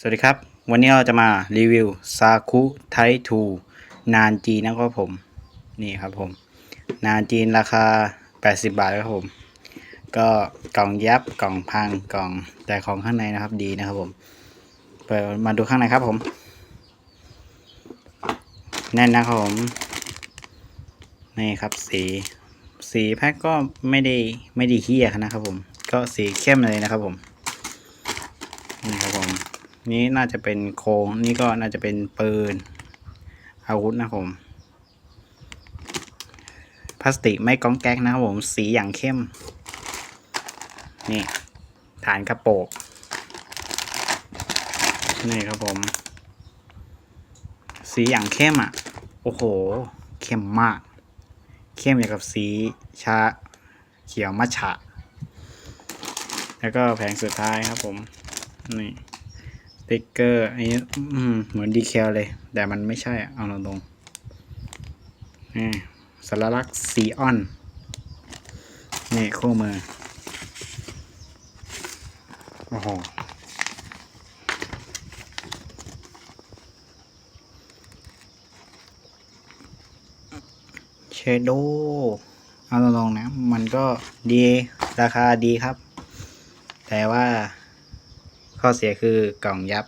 สวัสดีครับ วันนี้เราจะมารีวิวซาคุไททูนานจีนนะครับผม นี่ครับผม นานจีนราคา 80 บาทครับผม ก็กล่องยับกล่องพังกล่องแต่ของข้างในนะครับดีนะครับผม เปิดมาดูข้างในครับผม แน่นนะครับผม นี่ครับสี สีแพ็คก็ไม่ได้ไม่ได้เฮี้ยนะครับผม ก็สีเข้มเลยนะครับผมนี่ครับผม นี่น่าจะเป็นโครงนี่ก็น่าจะเป็นปืน อาวุธนะครับผมพลาสติกไม่ก้องแก๊กนะครับผมสีอย่างเข้ม นี่ ฐานกระโปงนี่ครับผม สีอย่างเข้มอะ โอ้โห เข้มมาก เข้มอย่างกับสีชาเขียวมัชฉะ แล้วก็แผงสุดท้ายครับผม นี่ ติ๊กเกอร์อันนี้เหมือนดีแคลเลย แต่มันไม่ใช่อะเอาตรงนี่สัญลักษณ์ซีออน นี่คู่มือ โอ้โห เชโดเอาตรงๆนะ มันก็ดี ราคาดีครับ แต่ว่า ข้อเสียคือกล่องยับ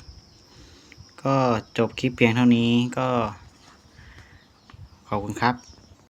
ก็จบคลิปเพียงเท่านี้ก็ ขอบคุณครับ